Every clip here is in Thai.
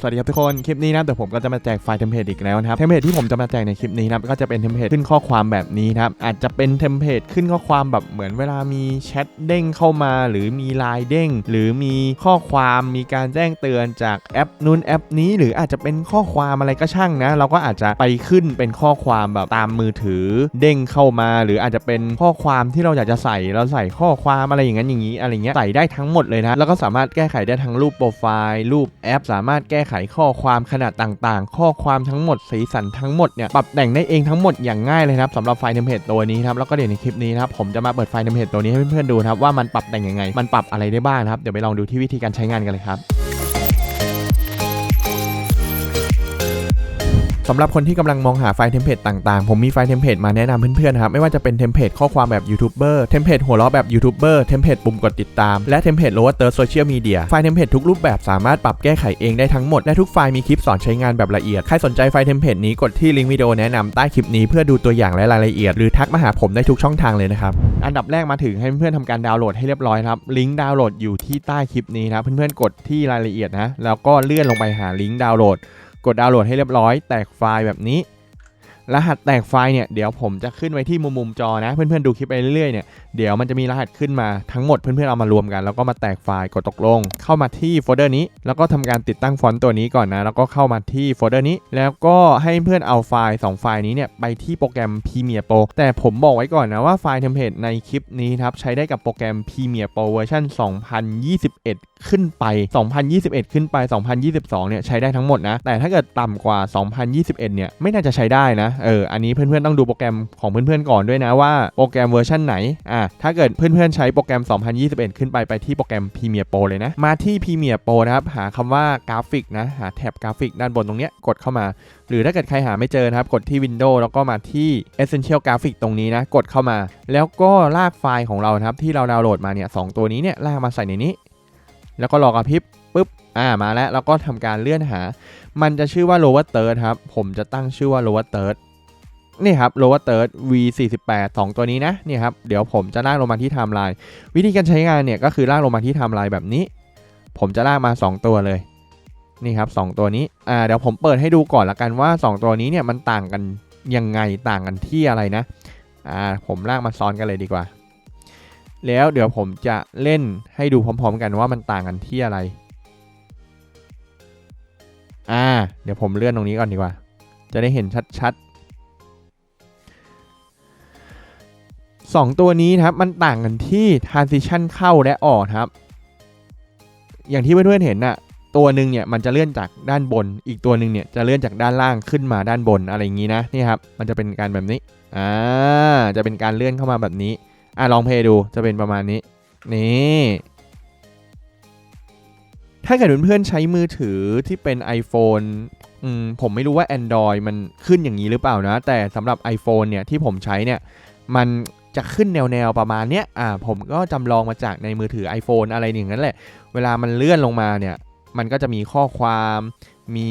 สวัสดีครับทุกคน คลิปนี้นะเดี๋ยวผมก็จะมาแจกไฟล์เทมเพลตอีกแล้วนะครับ เทมเพลตที่ผมจะมาแจกในคลิปนี้นะก็จะเป็นเทมเพลตขึ้นข้อความแบบนี้นะครับ อาจจะเป็นเทมเพลตขึ้นข้อความแบบเหมือนเวลามีแชทเด้งเข้ามา หรือมีไลน์เด้ง หรือมีข้อความมีการแจ้งเตือนจากแอปนู้นแอปนี้ หรืออาจจะเป็นข้อความอะไรก็ช่างนะ เราก็อาจจะไปขึ้นเป็นข้อความแบบตามมือถือเด้งเข้ามา หรืออาจจะเป็นข้อความที่เราอยากจะใส่เราใส่ข้อความอะไรอย่างนั้นอย่างนี้อะไรเงี้ยใส่ได้ทั้งหมดเลยนะแล้วก็สามารถแก้ไขได้ทั้งรูปโปรไฟล์รูปแอป สามารถแก้ไขข้อความขนาดต่างๆ ข้อความทั้งหมดสีสันทั้งหมดเนี่ยปรับแต่งได้เองทั้งหมดอย่างง่ายเลยนะครับสำหรับไฟล์เทมเพลตตัวนี้นะครับแล้วก็เดี๋ยวในคลิปนี้นะครับผมจะมาเปิดไฟล์เทมเพลตตัวนี้ให้เพื่อนๆดูครับว่ามันปรับแต่งยังไง มันปรับอะไรได้บ้างครับเดี๋ยวไปลองดูที่วิธีการใช้งานกันเลยครับ สำหรับคนที่กำลังมองหาไฟล์เทมเพลตต่างๆ ผมมีไฟล์เทมเพลตมาแนะนำเพื่อนๆนะครับ ไม่ว่าจะเป็นเทมเพลตข้อความแบบยูทูบเบอร์เทมเพลตหัวเราะแบบยูทูบเบอร์เทมเพลตปุ่มกดติดตาม และเทมเพลตโลว์เตอร์โซเชียลมีเดียไฟล์เทมเพลตทุกรูปแบบสามารถปรับแก้ไขเองได้ทั้งหมด และทุกไฟล์มีคลิปสอนใช้งานแบบละเอียด ใครสนใจไฟล์เทมเพลตนี้กดที่ลิงก์วิดีโอแนะนำใต้คลิปนี้เพื่อดูตัวอย่างและรายละเอียด หรือทักมาหาผมได้ทุกช่องทางเลยนะครับอันดับแรกมาถึงให้เพื่อนๆทำการดาวน์โหลดให้เรียบร้อยครับลิงก์ดาวน์โหลดอยู่ที่ใต้คลิปนี้นะเพื่อนๆกดที่รายละเอียดนะแล้วก็เลื่อนลงไปหาลิงก์ดาวน์โหลด กดดาวน์โหลดให้เรียบร้อย แตกไฟล์แบบนี้ รหัสแตกไฟล์เนี่ยเดี๋ยวผมจะขึ้นไว้ที่มุมมุมจอนะ เพื่อนๆดูคลิปไปเรื่อยๆเนี่ยเดี๋ยวมันจะมีรหัสขึ้นมาทั้งหมดเพื่อนๆเอามารวมกันแล้วก็มาแตกไฟล์กดตกลง เข้ามาที่โฟลเดอร์นี้ แล้วก็ทำการติดตั้งฟอนต์ตัวนี้ก่อนนะแล้วก็เข้ามาที่โฟลเดอร์นี้ แล้วก็ให้เพื่อนเอาไฟล์ 2 ไฟล์นี้เนี่ยไปที่โปรแกรม Premiere Pro แต่ผมบอกไว้ก่อนนะว่าไฟล์เทมเพลตในคลิปนี้ครับใช้ได้กับโปรแกรม Premiere Pro เวอร์ชัน2021 ขึ้นไป 2021 ขึ้นไป 2022 เนี่ยใช้ได้ทั้งหมดนะแต่ถ้าเกิดต่ำกว่า 2021 เนี่ยไม่น่าจะใช้ได้นะเอออันนี้เพื่อนๆต้องดูโปรแกรมของเพื่อนๆก่อนด้วยนะว่าโปรแกรมเวอร์ชันไหนอะถ้าเกิดเพื่อนๆใช้โปรแกรม 2021 ขึ้นไปไปที่โปรแกรม Premiere Pro เลยนะ มาที่ Premiere Pro นะครับหาคำว่ากราฟิกนะหาแท็บกราฟิกด้านบนตรงเนี้ยกดเข้ามา หรือถ้าเกิดใครหาไม่เจอนะครับกดที่ Windows แล้วก็มาที่ Essential Graphic ตรงนี้นะกดเข้ามา แล้วก็ลากไฟล์ของเรานะครับที่เราดาวน์โหลดมาเนี่ยสองตัวนี้เนี่ยลากมาใส่ในนี้ แล้วก็รอกระพริบปุ๊บ อ่ามาแล้วแล้วก็ทำการเลื่อนหา มันจะชื่อว่า lower third ครับ ผมจะตั้งชื่อว่า lower third นี่ครับ lower third v48 2 ตัวนี้นะนี่ครับเดี๋ยวผมจะลากลงมาที่ไทม์ไลน์วิธีการใช้งานเนี่ยก็คือลากลงมาที่ไทม์ไลน์แบบนี้ ผมจะลากมา 2 ตัวเลยนี่ครับ2ตัวนี้อ่าเดี๋ยวผมเปิดให้ดูก่อนละกันว่า 2 ตัวนี้เนี่ยมันต่างกันยังไงต่างกันที่อะไรนะอ่าผมลากมาซ้อนกันเลยดีกว่า แล้วเดี๋ยวผมจะเล่นให้ดูพร้อม ๆ กันว่ามันต่างกันที่อะไร อ่า เดี๋ยวผมเลื่อนตรงนี้ก่อนดีกว่า จะได้เห็นชัดๆสองตัวนี้ครับ มันต่างกันที่ transition เข้าและออกครับ อย่างที่เพื่อนๆเห็นน่ะตัวหนึ่งเนี่ยมันจะเลื่อนจากด้านบน อีกตัวหนึ่งเนี่ยจะเลื่อนจากด้านล่างขึ้นมาด้านบนอะไรอย่างนี้นะนี่ครับ มันจะเป็นการแบบนี้ อ่า จะเป็นการเลื่อนเข้ามาแบบนี้ อะลองเพย์ดู จะเป็นประมาณนี้ นี่ ถ้าเกิดเพื่อนๆใช้มือถือที่เป็น iPhone อืมผมไม่รู้ว่า Android มันขึ้นอย่างนี้หรือเปล่านะ แต่สำหรับ iPhone เนี่ยที่ผมใช้เนี่ย มันจะขึ้นแนวๆประมาณเนี้ยอ่าผมก็จำลองมาจากในมือถือ iPhone อะไรอย่างนั้นแหละ เวลามันเลื่อนลงมาเนี่ย มันก็จะมีข้อความ มี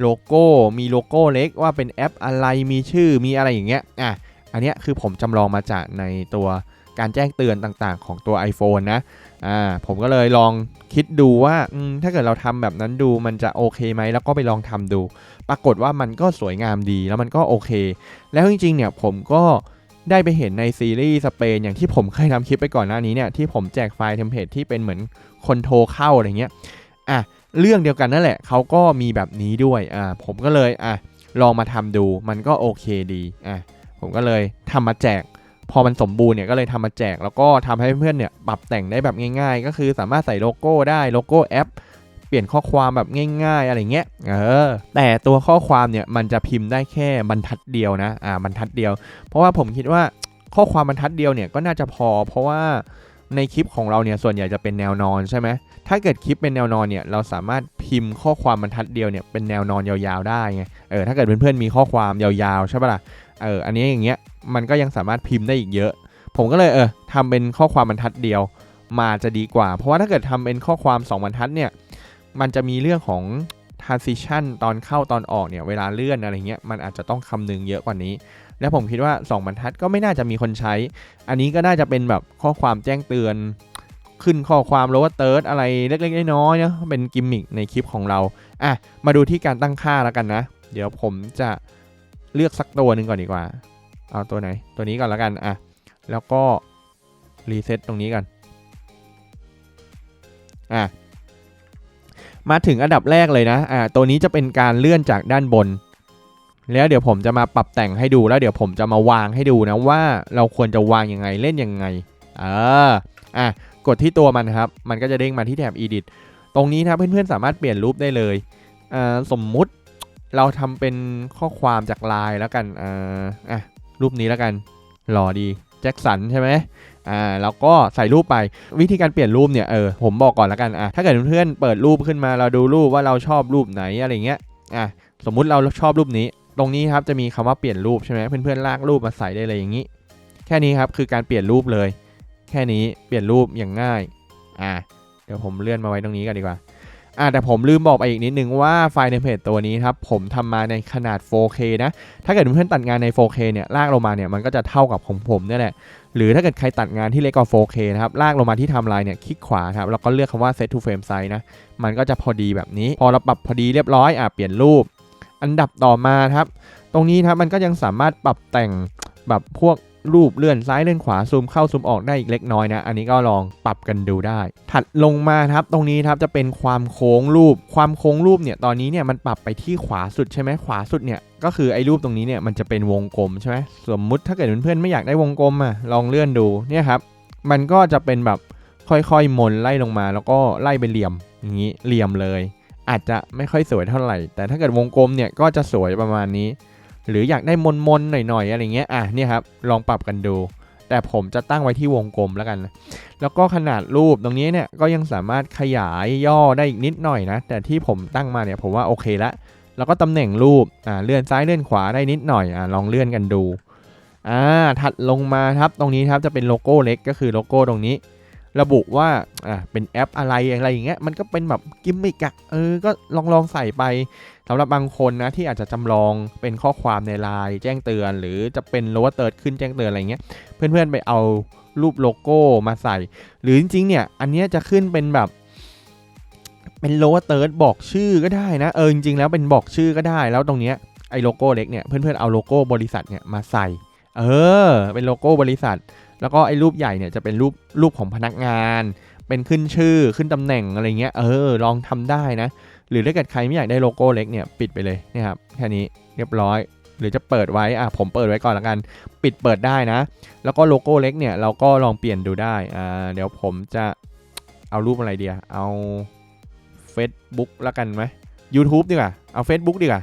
โลโก้ มีโลโก้เล็กว่าเป็นแอปอะไร มีชื่อ มีอะไรอย่างเงี้ย อะ อันเนี้ยคือผมจำลองมาจากในตัวการแจ้งเตือนต่างๆ ของตัว iPhone นะ อ่าผมก็เลยลองคิดดูว่าถ้าเกิดเราทำแบบนั้นดูมันจะโอเคไหมแล้วก็ไปลองทำดู ปรากฏว่ามันก็สวยงามดีแล้วมันก็โอเค แล้วจริงๆเนี่ยผมก็ได้ไปเห็นในซีรีส์สเปนอย่างที่ผมเคยทำคลิปไปก่อนหน้านี้เนี่ยที่ผมแจกไฟล์เทมเพลตที่เป็นเหมือนคนโทรเข้าอะไรเงี้ยอะเรื่องเดียวกันนั่นแหละเขาก็มีแบบนี้ด้วยอ่าผมก็เลยอะลองมาทำดูมันก็โอเคดีอะผมก็เลยทำมาแจก พอมันสมบูรณ์เนี่ยก็เลยทำมาแจก แล้วก็ทำให้เพื่อนเนี่ยปรับแต่งได้แบบง่าย ๆ ก็คือสามารถใส่โลโก้ได้โลโก้แอปเปลี่ยนข้อความแบบง่ายๆ อะไรเงี้ย เออ แต่ตัวข้อความเนี่ยมันจะพิมพ์ได้แค่บรรทัดเดียวนะ อ่า บรรทัดเดียว เพราะว่าผมคิดว่าข้อความบรรทัดเดียวเนี่ยก็น่าจะพอ เพราะว่าในคลิปของเราเนี่ยส่วนใหญ่จะเป็นแนวนอนใช่ไหม ถ้าเกิดคลิปเป็นแนวนอนเนี่ยเราสามารถพิมพ์ข้อความบรรทัดเดียวเนี่ยเป็นแนวนอนยาวๆได้ไง เออ ถ้าเกิดเพื่อนๆมีข้อความยาวๆใช่ปะล่ะ เอออันนี้อย่างเงี้ยมันก็ยังสามารถพิมพ์ได้อีกเยอะ ผมก็เลยเออทำเป็นข้อความบรรทัดเดียว มาจะดีกว่า เพราะว่าถ้าเกิดทำเป็นข้อความ 2 บรรทัดเนี่ยมันจะมีเรื่องของ transition ตอนเข้าตอนออกเนี่ยเวลาเลื่อนอะไรเงี้ยมันอาจจะต้องคำนึงเยอะกว่านี้ และผมคิดว่า 2 บรรทัดก็ไม่น่าจะมีคนใช้ อันนี้ก็น่าจะเป็นแบบข้อความแจ้งเตือน ขึ้นข้อความโลว่าเติร์ดอะไรเล็กๆน้อยๆเนาะเป็นกิมมิคในคลิปของเราอะมาดูที่การตั้งค่าแล้วกันนะ เดี๋ยวผมจะ เลือกสักตัวหนึ่งก่อนดีกว่า เอาตัวไหน ตัวนี้ก่อนแล้วกันอะแล้วก็รีเซ็ตตรงนี้กันอะมาถึงอันดับแรกเลยนะอ่าตัวนี้จะเป็นการเลื่อนจากด้านบน แล้วเดี๋ยวผมจะมาปรับแต่งให้ดูแล้วเดี๋ยวผมจะมาวางให้ดูนะว่าเราควรจะวางยังไงเล่นยังไงเอออะกดที่ตัวมันครับ มันก็จะเด้งมาที่แถบ edit ตรงนี้นะเพื่อนๆสามารถเปลี่ยนรูปได้เลยอ่าสมมุติ เราทำเป็นข้อความจากไลน์แล้วกันอ่าอะรูปนี้แล้วกันหล่อดีแจ็คสันใช่ไหมอ่าแล้วก็ใส่รูปไปวิธีการเปลี่ยนรูปเนี่ยเออผมบอกก่อนแล้วกันอะถ้าเกิดเพื่อนๆเปิดรูปขึ้นมาเราดูรูปว่าเราชอบรูปไหนอะไรเงี้ยอะสมมุติเราชอบรูปนี้ ตรงนี้ครับจะมีคำว่าเปลี่ยนรูปใช่ไหมเพื่อนๆลากรูปมาใส่ได้เลยอย่างนี้ แค่นี้ครับคือการเปลี่ยนรูปเลย แค่นี้เปลี่ยนรูปอย่างง่ายอะเดี๋ยวผมเลื่อนมาไว้ตรงนี้กันดีกว่า อะแต่ผมลืมบอกไปอีกนิดนึงว่าไฟล์ในเพจตัวนี้ครับผมทำมาในขนาด 4K นะ ถ้าเกิดเพื่อนตัดงานใน 4K เนี่ยลากลงมาเนี่ยมันก็จะเท่ากับของผมเนี่ยแหละ หรือถ้าเกิดใครตัดงานที่เล็กกว่า 4K นะครับลากลงมาที่ไทม์ไลน์เนี่ยคลิกขวาครับแล้วก็เลือกคำว่า set to frame size นะมันก็จะพอดีแบบนี้ พอเราปรับพอดีเรียบร้อยอะเปลี่ยนรูป อันดับต่อมาครับ ตรงนี้ครับมันก็ยังสามารถปรับแต่งแบบพวก รูปเลื่อนซ้ายเลื่อนขวาซูมเข้าซูมออกได้อีกเล็กน้อยนะ อันนี้ก็ลองปรับกันดูได้ ถัดลงมาครับตรงนี้ครับจะเป็นความโค้งรูป ความโค้งรูปเนี่ยตอนนี้เนี่ยมันปรับไปที่ขวาสุดใช่ไหมขวาสุดเนี่ยก็คือไอ้รูปตรงนี้เนี่ยมันจะเป็นวงกลมใช่ไหมสมมุติถ้าเกิดเพื่อนๆไม่อยากได้วงกลมอะลองเลื่อนดูเนี่ยครับมันก็จะเป็นแบบค่อยๆมนไล่ลงมา แล้วก็ไล่ไปเหลี่ยมอย่างนี้เหลี่ยมเลย อาจจะไม่ค่อยสวยเท่าไหร่ แต่ถ้าเกิดวงกลมเนี่ยก็จะสวยประมาณนี้ หรืออยากได้มนๆหน่อยๆ อะไรเงี้ย อะเนี่ยครับ ลองปรับกันดู แต่ผมจะตั้งไว้ที่วงกลมแล้วกัน แล้วก็ขนาดรูปตรงนี้เนี่ยก็ยังสามารถขยายย่อได้อีกนิดหน่อยนะ แต่ที่ผมตั้งมาเนี่ยผมว่าโอเคละ แล้วก็ตำแหน่งรูป อ่าเลื่อนซ้ายเลื่อนขวาได้นิดหน่อย อ่าลองเลื่อนกันดู อ่าถัดลงมาครับ ตรงนี้ครับจะเป็นโลโก้เล็กก็คือโลโก้ตรงนี้ ระบุว่า อ่าเป็นแอปอะไรอะไรอย่างเงี้ย มันก็เป็นแบบกิมมิกอะเออ ก็ลองลองใส่ไปำหรับบางคนนะที่อาจจะจำลองเป็นข้อความในไลน์แจ้งเตือน หรือจะเป็นโลว์เติร์ดขึ้นแจ้งเตือนอะไรเงี้ยเพื่อนๆไปเอารูปโลโก้มาใส่ หรือจริงๆเนี่ยอันนี้จะขึ้นเป็นแบบเป็นโลว์เติร์ดบอกชื่อก็ได้นะเออจริงๆแล้วเป็นบอกชื่อก็ได้ แล้วตรงเนี้ยไอ้โลโก้เล็กเนี่ยเพื่อนๆเอาโลโก้บริษัทเนี่ยมาใส่ เออ เป็นโลโก้บริษัท แล้วก็ไอ้รูปใหญ่เนี่ยจะเป็นรูปรูปของพนักงาน เป็นขึ้นชื่อขึ้นตำแหน่งอะไรเงี้ยเออลองทำได้นะ หรือถ้าเกิดใครไม่อยากได้โลโก้เล็กเนี่ยปิดไปเลยนี่ครับแค่นี้เรียบร้อย หรือจะเปิดไว้อะผมเปิดไว้ก่อนละกัน ปิดเปิดได้นะ แล้วก็โลโก้เล็กเนี่ยเราก็ลองเปลี่ยนดูได้อ่าเดี๋ยวผมจะเอารูปอะไรเดียเอา Facebook ละกันไหม YouTube ดีกว่าเอา Facebook ดีกว่า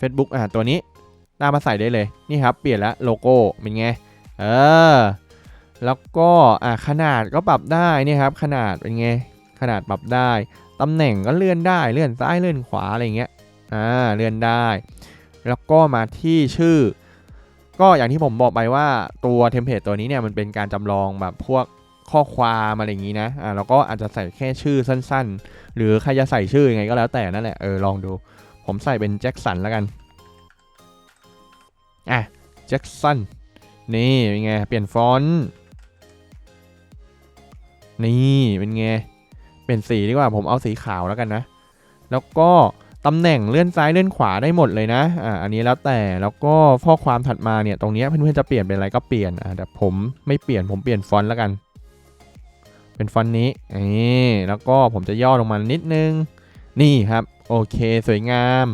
Facebook อะตัวนี้ตามมาใส่ได้เลยนี่ครับ เปลี่ยนล้วโลโก้เป็นไงเออแล้วก็อะขนาดก็ปรับได้นี่ครับ ขนาดเป็นไงขนาดปรับได้ ตำแหน่งก็เลื่อนได้เลื่อนซ้ายเลื่อนขวาอะไรเงี้ยอ่าเลื่อนได้ แล้วก็มาที่ชื่อ ก็อย่างที่ผมบอกไปว่าตัวเทมเพลตตัวนี้เนี่ยมันเป็นการจำลองแบบพวกข้อความอะไรอย่างนี้นะอ่าแล้วก็อาจจะใส่แค่ชื่อสั้น ๆ หรือใครจะใส่ชื่อยังไงก็แล้วแต่นั่นแหละเออลองดู ผมใส่เป็นแจ็คสันแล้วกันอะแจ็คสันนี่เป็นไงเปลี่ยนฟอนต์นี่เป็นไง เปลี่ยนสีดีกว่าผมเอาสีขาวแล้วกันนะ แล้วก็ตำแหน่งเลื่อนซ้ายเลื่อนขวาได้หมดเลยนะ อ่า อันนี้แล้วแต่ แล้วก็ข้อความถัดมาเนี่ยตรงนี้เพื่อนๆจะเปลี่ยนเป็นอะไรก็เปลี่ยน อ่าแต่ผมไม่เปลี่ยนผมเปลี่ยนฟอนต์แล้วกัน เป็นฟอนต์นี้ นี่แล้วก็ผมจะย่อลงมานิดนึง นี่ครับ โอเคสวยงาม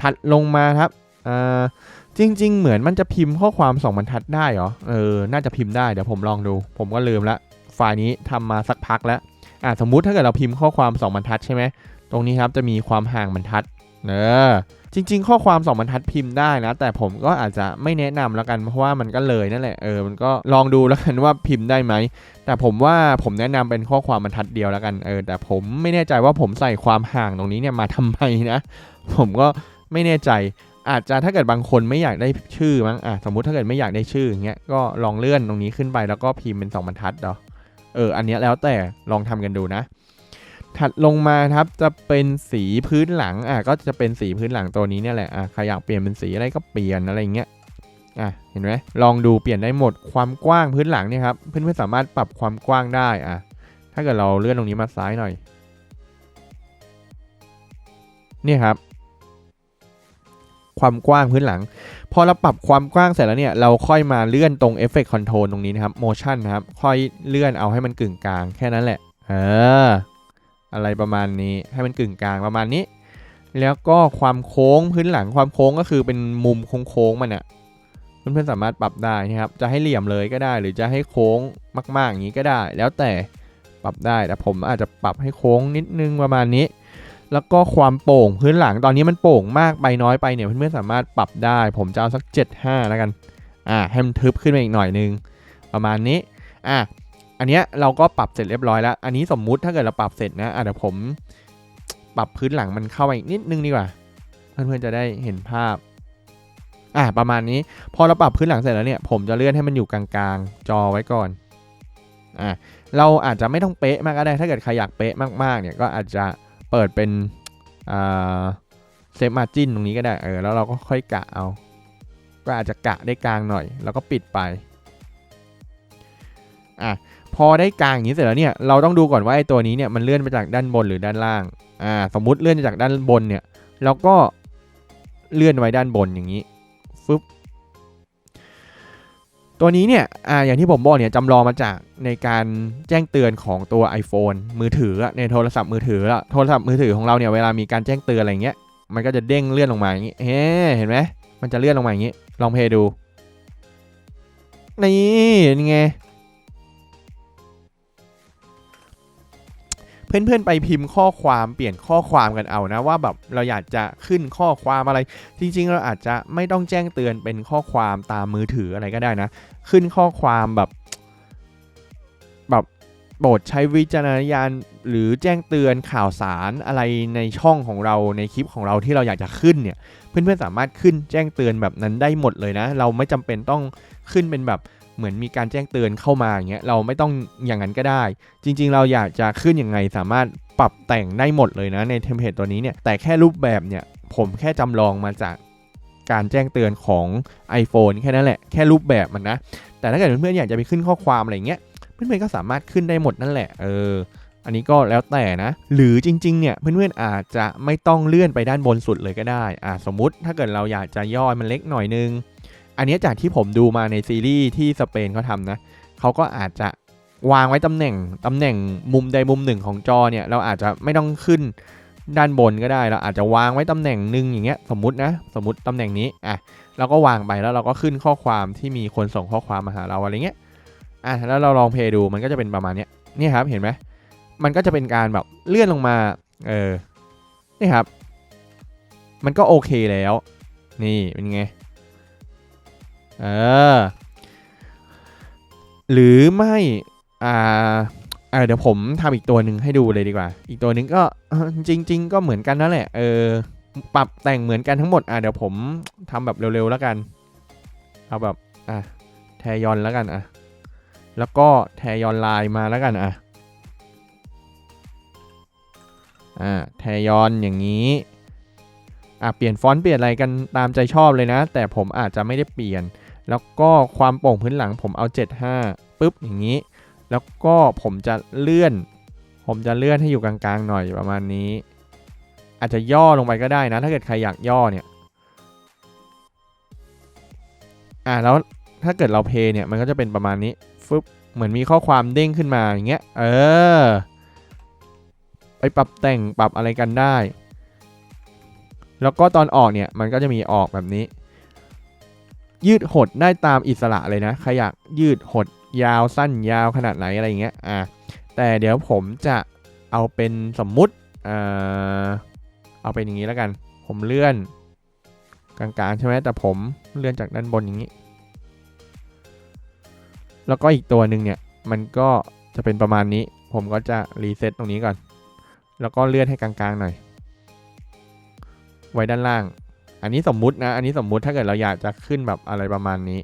ถัดลงมาครับ อ่า จริง ๆ เหมือนมันจะพิมพ์ข้อความ2บรรทัดได้เหรอ เออ น่าจะพิมพ์ได้ เดี๋ยวผมลองดู ผมก็ลืมละ ไฟล์นี้ทำมาสักพักแล้ว อ่าสมมุติถ้าเกิดเราพิมพ์ข้อความ 2 บรรทัดใช่ไหมตรงนี้ครับจะมีความห่างบรรทัดเนอะจริง ๆ ข้อความ 2 บรรทัดพิมพ์ได้นะ แต่ผมก็อาจจะไม่แนะนำแล้วกันเพราะว่ามันก็เลยนั่นแหละเออมันก็ลองดูแล้วกันว่าพิมพ์ได้ไหมแต่ผมว่าผมแนะนำเป็นข้อความบรรทัดเดียวแล้วกันเออแต่ผมไม่แน่ใจว่าผมใส่ความห่างตรงนี้เนี่ยมาทำไมนะ ผมก็ไม่แน่ใจอาจจะถ้าเกิดบางคนไม่อยากได้ชื่อมั้งอะสมมุติถ้าเกิดไม่อยากได้ชื่ออย่างเงี้ยก็ลองเลื่อนตรงนี้ขึ้นไปแล้วก็พิมพ์เป็น 2 บรรทัดเนาะ เอออันนี้แล้วแต่ลองทำกันดูนะ ถัดลงมาครับจะเป็นสีพื้นหลังอะก็จะเป็นสีพื้นหลังตัวนี้เนี่ยแหละอะใครอยากเปลี่ยนเป็นสีอะไรก็เปลี่ยนอะไรเงี้ยอะเห็นไหมลองดูเปลี่ยนได้หมดความกว้างพื้นหลังเนี่ยครับเพื่อนๆสามารถปรับความกว้างได้อะถ้าเกิดเราเลื่อนตรงนี้มาซ้ายหน่อยเนี่ยครับ ความกว้างพื้นหลัง พอเราปรับความกว้างเสร็จแล้วเนี่ยเราค่อยมาเลื่อนตรง Effect Control ตรงนี้นะครับ Motion นะครับ ค่อยเลื่อนเอาให้มันกึ่งกลางแค่นั้นแหละ เออ อะไรประมาณนี้ให้มันกึ่งกลางประมาณนี้ แล้วก็ความโค้งพื้นหลังความโค้งก็คือเป็นมุมโค้งๆมันอะเพื่อนๆสามารถปรับได้นะครับ จะให้เหลี่ยมเลยก็ได้ หรือจะให้โค้งมาก ๆ อย่างนี้ก็ได้ แล้วแต่ปรับได้แต่ผมอาจจะปรับให้โค้งนิดนึงประมาณนี้ แล้วก็ความโป่งพื้นหลังตอนนี้มันโป่งมากไปน้อยไปเนี่ยเพื่อนๆสามารถปรับได้ ผมจะเอาสัก 75 แล้วกันอ่าให้มันทึบขึ้นมาอีกหน่อยนึง ประมาณนี้อะอันเนี้ยเราก็ปรับเสร็จเรียบร้อยแล้ว อันนี้สมมุติถ้าเกิดเราปรับเสร็จนะอะเดี๋ยวผมปรับพื้นหลังมันเข้าไปอีกนิดนึงดีกว่า เพื่อนๆจะได้เห็นภาพอะประมาณนี้พอเราปรับพื้นหลังเสร็จแล้วเนี่ยผมจะเลื่อนให้มันอยู่กลางๆ จอไว้ก่อนอะเราอาจจะไม่ต้องเป๊ะมากก็ได้ถ้าเกิดใครอยากเป๊ะมากๆเนี่ยก็อาจจะ เปิดเป็นเซฟมาจินตรงนี้ก็ได้เออแล้วเราก็ค่อยกะเอา ก็อาจจะกะได้กลางหน่อย แล้วก็ปิดไปอะพอได้กลางอย่างนี้เสร็จแล้วเนี่ยเราต้องดูก่อนว่าไอ้ตัวนี้เนี่ยมันเลื่อนไปจากด้านบนหรือด้านล่างอ่าสมมุติเลื่อนจากด้านบนเนี่ยเราก็เลื่อนไว้ด้านบนอย่างนี้ฟึบ ตัวนี้เนี่ยออย่างที่ผมบอกเนี่ยจำลองมาจากในการแจ้งเตือนของตัว iPhone มือถือในโทรศัพท์มือถือละโทรศัพท์มือถือของเราเนี่ยเวลามีการแจ้งเตือนอะไรเงี้ยมันก็จะเด้งเลื่อนลงมาอย่างนี้เฮ้เห็นไหมมันจะเลื่อนลงมาอย่างนี้ ลองเพลย์ดู นี่นี่ไง เพื่อนๆไปพิมพ์ข้อความเปลี่ยนข้อความกันเอานะว่าแบบเราอยากจะขึ้นข้อความอะไร จริง ๆ เราอาจจะไม่ต้องแจ้งเตือนเป็นข้อความตามมือถืออะไรก็ได้นะ ขึ้นข้อความแบบแบบโปรดใช้วิจารณญาณหรือแจ้งเตือนข่าวสารอะไรในช่องของเราในคลิปของเราที่เราอยากจะขึ้นเนี่ย เพื่อนๆสามารถขึ้นแจ้งเตือนแบบนั้นได้หมดเลยนะ เราไม่จำเป็นต้องขึ้นเป็นแบบ เหมือนมีการแจ้งเตือนเข้ามาอย่างเงี้ยเราไม่ต้องอย่างนั้นก็ได้ จริง ๆ เราอยากจะขึ้นยังไงสามารถปรับแต่งได้หมดเลยนะในเทมเพลตตัวนี้เนี่ยแต่แค่รูปแบบเนี่ยผมแค่จำลองมาจากการแจ้งเตือนของ iPhone แค่นั้นแหละ แค่รูปแบบมันนะ แต่ถ้าเกิดเพื่อนๆอยากจะไปขึ้นข้อความอะไรเงี้ยเพื่อนๆก็สามารถขึ้นได้หมดนั่นแหละเอออันนี้ก็แล้วแต่นะ หรือจริงๆเนี่ยเพื่อนๆอาจจะไม่ต้องเลื่อนไปด้านบนสุดเลยก็ได้อ่าสมมุติถ้าเกิดเราอยากจะย่อมันเล็กหน่อยนึง อันนี้จากที่ผมดูมาในซีรีส์ที่สเปนเขาทำนะเขาก็อาจจะวางไว้ตำแหน่งตำแหน่งมุมใดมุมหนึ่งของจอเนี่ยเราอาจจะไม่ต้องขึ้นด้านบนก็ได้ เราอาจจะวางไว้ตำแหน่งหนึ่งอย่างเงี้ยสมมตินะสมมติตำแหน่งนี้อะเราก็วางไปแล้วเราก็ขึ้นข้อความที่มีคนส่งข้อความมาหาเราอะไรเงี้ยอะแล้วเราลองเพย์ดูมันก็จะเป็นประมาณเนี้ยนี่ครับเห็นไหมมันก็จะเป็นการแบบเลื่อนลงมาเออนี่ครับ มันก็โอเคแล้ว นี่เป็นไง เออหรือไม่อ่าเดี๋ยวผมทำอีกตัวหนึ่งให้ดูเลยดีกว่า อีกตัวหนึ่งก็จริง ๆ ก็เหมือนกันนั่นแหละ เออ ปรับแต่งเหมือนกันทั้งหมด อ่าเดี๋ยวผมทำแบบเร็วๆแล้วกัน เอาแบบ อะ แทยอนแล้วกัน อะ แล้วก็แทยอนไลน์มาแล้วกัน อะ อ่า แทยอนอย่างนี้ อะ เปลี่ยนฟอนต์เปลี่ยนอะไรกันตามใจชอบเลยนะ แต่ผมอาจจะไม่ได้เปลี่ยน แล้วก็ความโป่งพื้นหลังผมเอา 75ปุ๊บอย่างนี้ แล้วก็ผมจะเลื่อน ผมจะเลื่อนให้อยู่กลางๆหน่อยประมาณนี้ อาจจะย่อลงไปก็ได้นะ ถ้าเกิดใครอยากย่อเนี่ยอ่าแล้วถ้าเกิดเราเพย์เนี่ยมันก็จะเป็นประมาณนี้ฟึบเหมือนมีข้อความเด้งขึ้นมาอย่างเงี้ยเออไปปรับแต่งปรับอะไรกันได้ แล้วก็ตอนออกเนี่ยมันก็จะมีออกแบบนี้ ยืดหดได้ตามอิสระเลยนะใครอยากยืดหดยาวสั้นยาวขนาดไหนอะไรอย่างเงี้ยอะแต่เดี๋ยวผมจะเอาเป็นสมมุติอ่าเอาเป็นอย่างนี้แล้วกัน ผมเลื่อนกลางๆใช่ไหมแต่ผมเลื่อนจากด้านบนอย่างนี้ แล้วก็อีกตัวหนึ่งเนี่ยมันก็จะเป็นประมาณนี้ ผมก็จะรีเซ็ตตรงนี้ก่อน แล้วก็เลื่อนให้กลางๆหน่อย ไว้ด้านล่าง อันนี้สมมุตินะ อันนี้สมมุติถ้าเกิดเราอยากจะขึ้นแบบอะไรประมาณนี้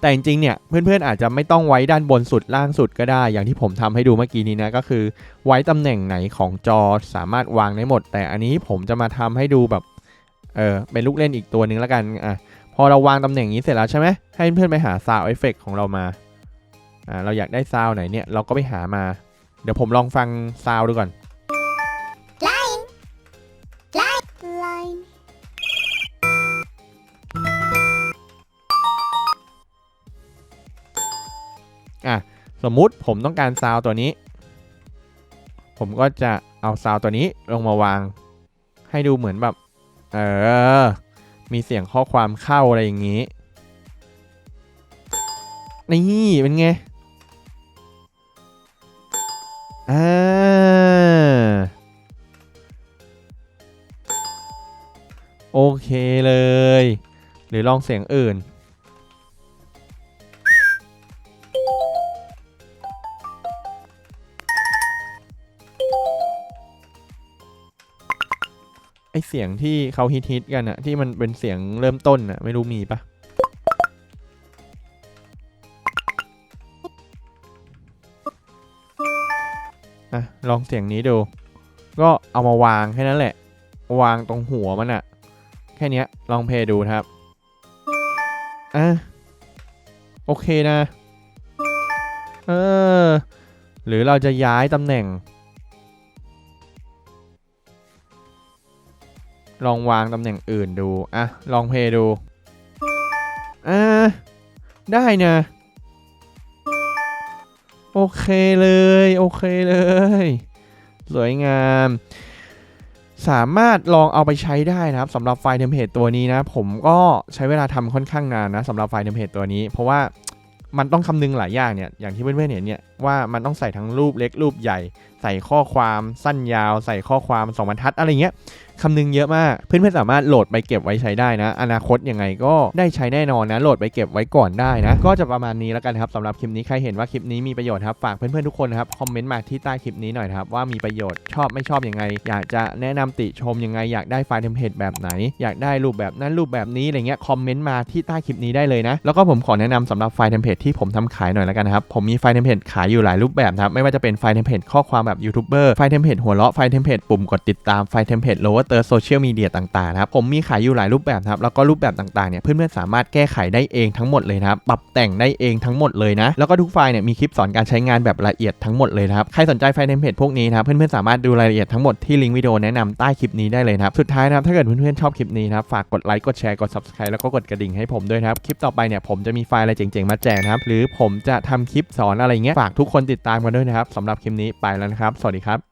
แต่จริงๆเนี่ยเพื่อนๆอาจจะไม่ต้องไว้ด้านบนสุดล่างสุดก็ได้ อย่างที่ผมทำให้ดูเมื่อกี้นี้นะก็คือ ไว้ตำแหน่งไหนของจอสามารถวางได้หมด แต่อันนี้ผมจะมาทำให้ดูแบบเออเป็นลูกเล่นอีกตัวหนึ่งแล้วกันอะพอเราวางตำแหน่งนี้เสร็จแล้วใช่ไหมให้เพื่อนไปหา sound effect ของเรามาอ่าเราอยากได้ซาวไหนเนี่ยเราก็ไปหามา เดี๋ยวผมลองฟังซาวดูก่อน สมมุติผมต้องการซาวตัวนี้ ผมก็จะเอาซาวตัวนี้ลงมาวาง ให้ดูเหมือนแบบ เออ มีเสียงข้อความเข้าอะไรอย่างนี้ นี่เป็นไงอ่าโอเคเลย หรือลองเสียงอื่น ไอเสียงที่เขาฮิตฮิตกันอะที่มันเป็นเสียงเริ่มต้นอะไม่รู้มีปะอะลองเสียงนี้ดู ก็เอามาวางแค่นั้นแหละ วางตรงหัวมันอะแค่นี้ลองเพลย์ดูครับอะโอเคนะ เออ หรือเราจะย้ายตำแหน่ง ลองวางตำแหน่งอื่นดู อะ ลองเพย์ดู อ่า ได้นะ โอเคเลย โอเคเลย สวยงาม สามารถลองเอาไปใช้ได้นะครับสำหรับไฟล์เทมเพลตตัวนี้นะ ผมก็ใช้เวลาทำค่อนข้างนานนะสำหรับไฟล์เทมเพลตตัวนี้ เพราะว่ามันต้องคำนึงหลายอย่างเนี่ย อย่างที่เพื่อนๆเห็นเนี่ยว่ามันต้องใส่ทั้งรูปเล็กรูปใหญ่ ใส่ข้อความสั้นยาว ใส่ข้อความสองบรรทัดอะไรเงี้ย คำนึงเยอะมาก เพื่อนๆสามารถโหลดไปเก็บไว้ใช้ได้นะ อนาคตยังไงก็ได้ใช้แน่นอนนะ โหลดไปเก็บไว้ก่อนได้นะ ก็จะประมาณนี้แล้วกันครับสำหรับคลิปนี้ใครเห็นว่าคลิปนี้มีประโยชน์ครับฝากเพื่อนๆทุกคนนะครับคอมเมนต์มาที่ใต้คลิปนี้หน่อยครับว่ามีประโยชน์ชอบไม่ชอบยังไง อยากจะแนะนำติชมยังไง อยากได้ไฟล์เทมเพลตแบบไหน อยากได้รูปแบบนั้นรูปแบบนี้อะไรเงี้ยคอมเมนต์มาที่ใต้คลิปนี้ได้เลยนะแล้วก็ผมขอแนะนำสำหรับไฟล์เทมเพลตที่ผมทำขายหน่อยแล้วกันครับผมมีไฟล์เทมเพลตขายอยู่หลายรูปแบบครับไม่ว่าจะเป็นไฟล์เทมเพลตข้อความแบบยูทูบเบอร์ไฟล์เทมเพลตหัวเราะไฟล์เทมเพลตปุ่มกดติดตามไฟล์เทมเพลตโลว์เตอร์โซเชียลมีเดียต่างๆนะครับผมมีขายอยู่หลายรูปแบบนะครับแล้วก็รูปแบบต่างๆเนี่ยเพื่อนๆสามารถแก้ไขได้เองทั้งหมดเลยนะครับปรับแต่งได้เองทั้งหมดเลยนะแล้วก็ทุกไฟล์เนี่ยมีคลิปสอนการใช้งานแบบละเอียดทั้งหมดเลยนะครับใครสนใจไฟล์เทมเพลตพวกนี้นะครับเพื่อนๆสามารถดูรายละเอียดทั้งหมดที่ลิงก์วิดีโอแนะนำใต้คลิปนี้ได้เลยนะครับสุดท้ายนะครับถ้าเกิดเพื่อนๆชอบคลิปนี้นะครับฝากกดไลค์กดแชร์กด subscribe แล้วก็กดกระดิ่งให้ผมด้วยนะครับคลิปต่อไปเนี่ยผมจะมีไฟล์อะไรเจ๋งๆมาแจกนะครับหรือผมจะทำคลิปสอนอะไรเงี้ยฝากทุกคนติดตามกันด้วยนะครับสำหรับคลิปนี้ไปแล้วนะครับ สวัสดีครับ